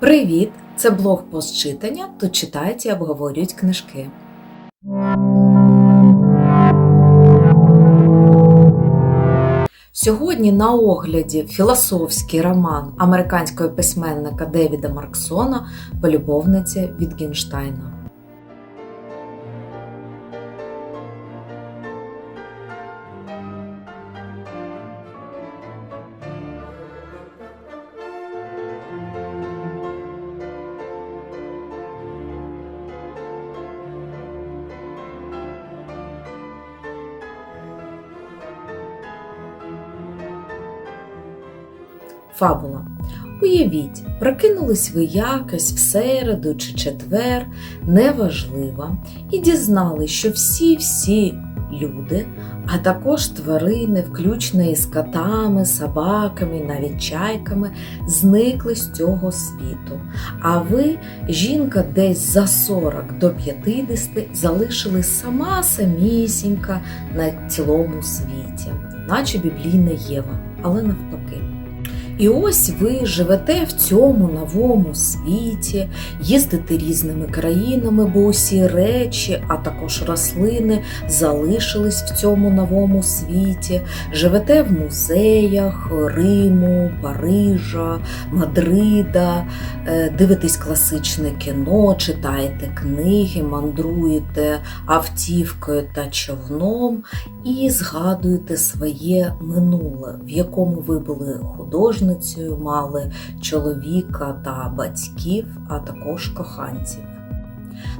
Привіт! Це блог постчитання. Тут читають і обговорюють книжки. Сьогодні на огляді філософський роман американського письменника Девіда Марксона Полюбовниця Вітгенштайна. Фабула. Уявіть, прокинулись ви якось в середу чи четвер, неважливо, і дізнались, що всі-всі люди, а також тварини, включно із котами, собаками, навіть чайками, зникли з цього світу. А ви, жінка десь за 40 до 50, залишились сама самісінька на цілому світі, наче біблійна Єва, але навпаки. І ось ви живете в цьому новому світі, їздите різними країнами, бо усі речі, а також рослини залишились в цьому новому світі. Живете в музеях Риму, Парижа, Мадрида, е, дивитесь класичне кіно, читаєте книги, мандруєте автівкою та човном і згадуєте своє минуле, в якому ви були художником художницею, мали чоловіка та батьків, а також коханців.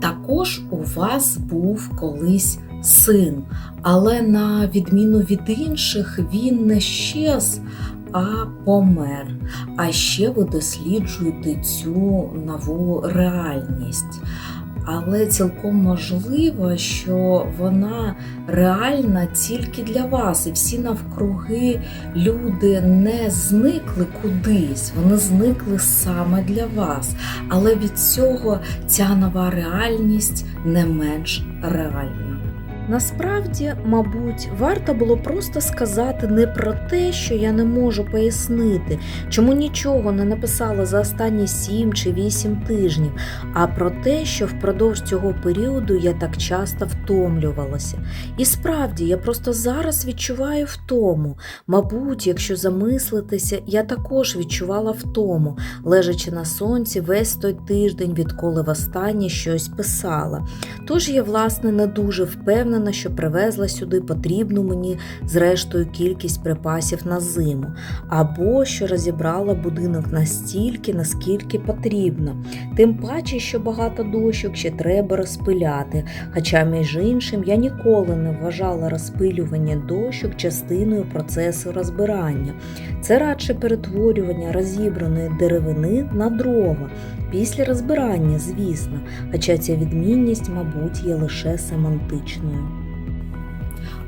Також у вас був колись син, але на відміну від інших, він не щез, а помер. А ще ви досліджуєте цю нову реальність але цілком можливо, що вона реальна тільки для вас, і всі навкруги люди не зникли кудись, вони зникли саме для вас. Але від цього ця нова реальність не менш реальна. Насправді, мабуть, варто було просто сказати не про те, що я не можу пояснити, чому нічого не написала за останні сім чи вісім тижнів, а про те, що впродовж цього періоду я так часто втомлювалася. І справді, я просто зараз відчуваю втому. Мабуть, якщо замислитися, я також відчувала втому, лежачи на сонці весь той тиждень, відколи востаннє щось писала. Тож я, власне, не дуже впевнена впевнена, що привезла сюди потрібну мені зрештою кількість припасів на зиму, або що розібрала будинок настільки, наскільки потрібно. Тим паче, що багато дощок ще треба розпиляти. Хоча, між іншим, я ніколи не вважала розпилювання дощок частиною процесу розбирання. Це радше перетворювання розібраної деревини на дрова. Після розбирання, звісно, хоча ця відмінність, мабуть, є лише семантичною.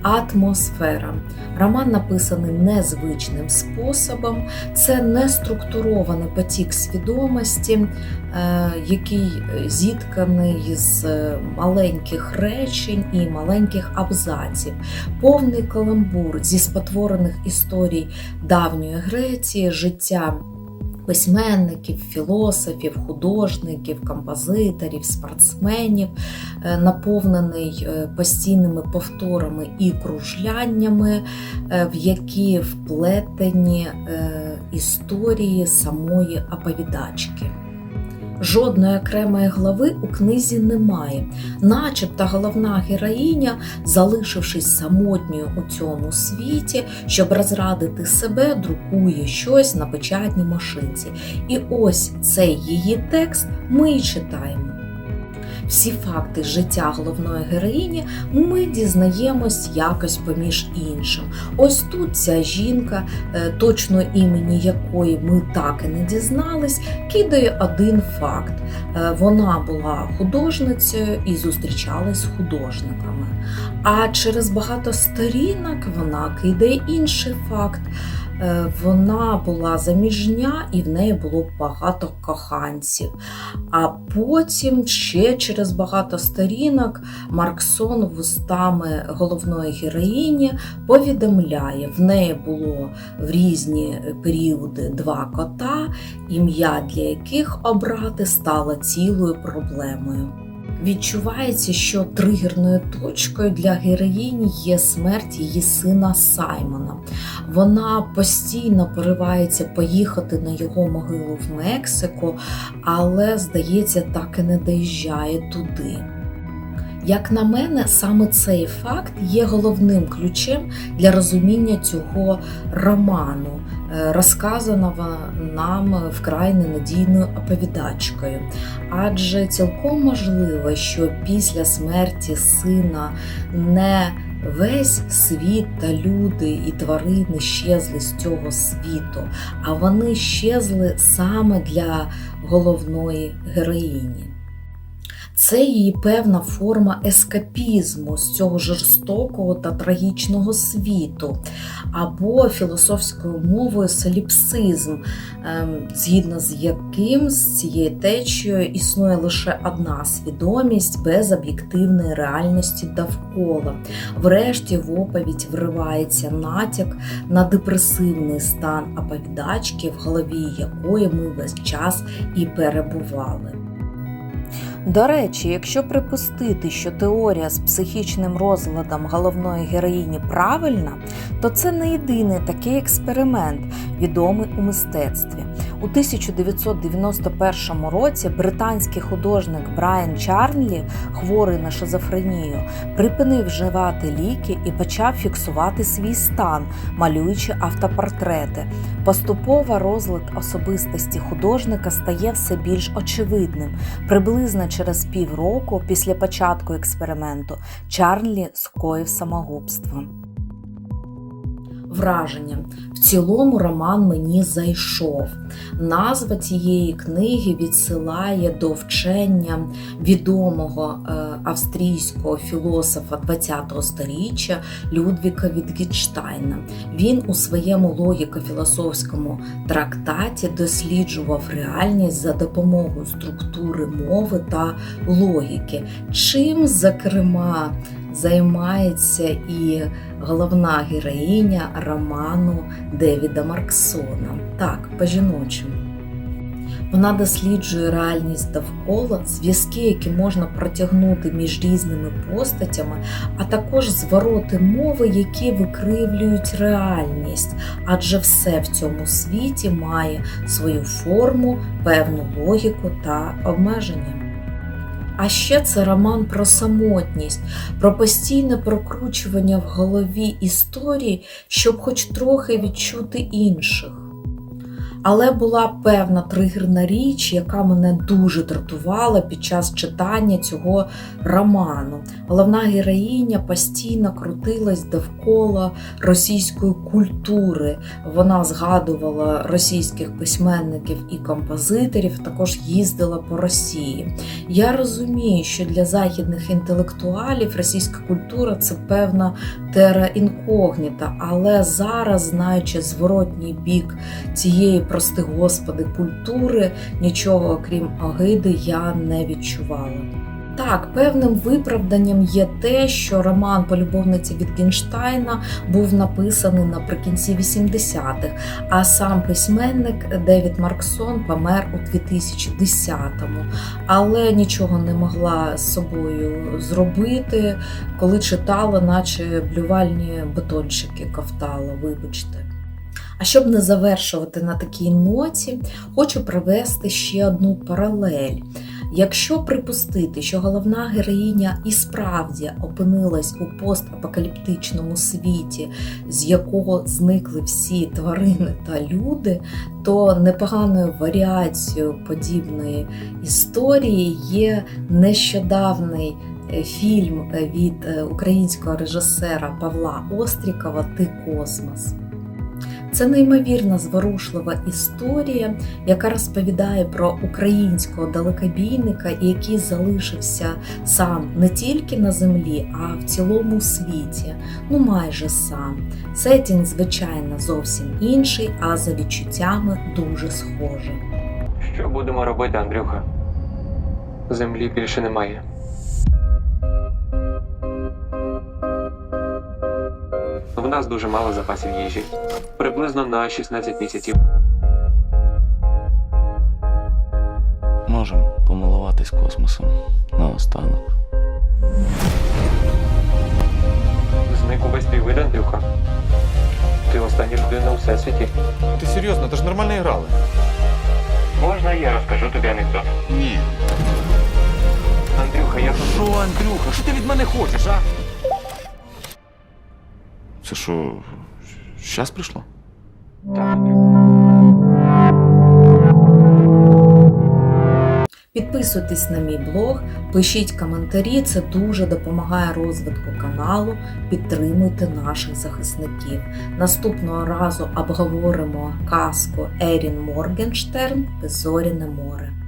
Атмосфера. Роман написаний незвичним способом. Це не структурований потік свідомості, е, який зітканий з маленьких речень і маленьких абзаців, повний каламбур зі спотворених історій давньої Греції, життя письменників, філософів, художників, композиторів, спортсменів, е, наповнений е, постійними повторами і кружляннями, е, в які вплетені історії самої оповідачки. Жодної окремої глави у книзі немає, начебто головна героїня, залишившись самотньою у цьому світі, щоб розрадити себе, друкує щось на печатній машинці. І ось цей її текст ми і читаємо всі факти життя головної героїні ми дізнаємось якось поміж іншим. Ось тут ця жінка, е, точно імені якої ми так і не дізнались, кидає один факт. Е, вона була художницею і зустрічалась з художниками. А через багато сторінок вона кидає інший факт. Е, вона була заміжня і в неї було багато коханців. А потім ще через багато сторінок Марксон вустами головної героїні повідомляє, в неї було в різні періоди два кота, ім'я для яких обрати стало цілою проблемою. Відчувається, що тригерною точкою для героїні є смерть її сина Саймона. Вона постійно поривається поїхати на його могилу в Мексику, але, здається, так і не доїжджає туди. Як на мене, саме цей факт є головним ключем для розуміння цього роману, е, розказаного нам вкрай ненадійною оповідачкою. Адже цілком можливо, що після смерті сина не Весь світ та люди і тварини щезли з цього світу, а вони щезли саме для головної героїні. Це її певна форма ескапізму з цього жорстокого та трагічного світу, або філософською мовою соліпсизм, ем, згідно з яким з цією течією існує лише одна свідомість без об'єктивної реальності довкола. Врешті в оповідь вривається натяк на депресивний стан оповідачки, в голові якої ми весь час і перебували. До речі, якщо припустити, що теорія з психічним розладом головної героїні правильна, то це не єдиний такий експеримент, відомий у мистецтві. У 1991 році британський художник Брайан Чарлі, хворий на шизофренію, припинив вживати ліки і почав фіксувати свій стан, малюючи автопортрети. Поступово розлад особистості художника стає все більш очевидним. Приблизно через півроку після початку експерименту Чарлі скоїв самогубство. Враження. В цілому роман мені зайшов. Назва цієї книги відсилає до вчення відомого е, австрійського філософа ХХ століття Людвіка Вітгенштайна. Він у своєму логіко-філософському трактаті досліджував реальність за допомогою структури мови та логіки. Чим, зокрема, займається і головна героїня роману Девіда Марксона. Так, по-жіночому. Вона досліджує реальність довкола, зв'язки, які можна протягнути між різними постатями, а також звороти мови, які викривлюють реальність, адже все в цьому світі має свою форму, певну логіку та обмеження. А ще це роман про самотність, про постійне прокручування в голові історії, щоб хоч трохи відчути інших. Але була певна тригерна річ, яка мене дуже дратувала під час читання цього роману. Головна героїня постійно крутилась довкола російської культури. Вона згадувала російських письменників і композиторів, також їздила по Росії. Я розумію, що для західних інтелектуалів російська культура це певна тера інкогніта, але зараз, знаючи зворотній бік цієї прости господи, культури, нічого окрім огиди я не відчувала. Так, певним виправданням є те, що роман Полюбовниці Вітгенштайна був написаний наприкінці 80-х, а сам письменник Девід Марксон помер у 2010-му, але нічого не могла з собою зробити, коли читала, наче блювальні бетончики ковтала, вибачте. А щоб не завершувати на такій ноті, хочу привести ще одну паралель. Якщо припустити, що головна героїня і справді опинилась у постапокаліптичному світі, з якого зникли всі тварини та люди, то непоганою варіацією подібної історії є нещодавний е, фільм від е, українського режисера Павла Острікова Ти Космос. Це неймовірно зворушлива історія, яка розповідає про українського далекобійника, який залишився сам не тільки на землі, а в цілому світі. Ну майже сам. Сетінг, звичайно, зовсім інший, а за відчуттями дуже схожий. Що будемо робити, Андрюха? Землі більше немає. В нас дуже мало запасів їжі. Приблизно на 16 місяців. Можемо помилуватись космосом наостанок. Зник увесь твій вид, Андрюха. Ти остання людина у всесвіті. Ти серйозно, це ж нормально грали. Можна я розкажу тобі анекдот? Ні. Андрюха, я. Що, Андрюха, що ти від мене хочеш, а? Це що, щас прийшло? Так, Підписуйтесь на мій блог, пишіть коментарі, це дуже допомагає розвитку каналу. Підтримуйте наших захисників. Наступного разу обговоримо казку Ерін Моргенштерн Беззоряне море.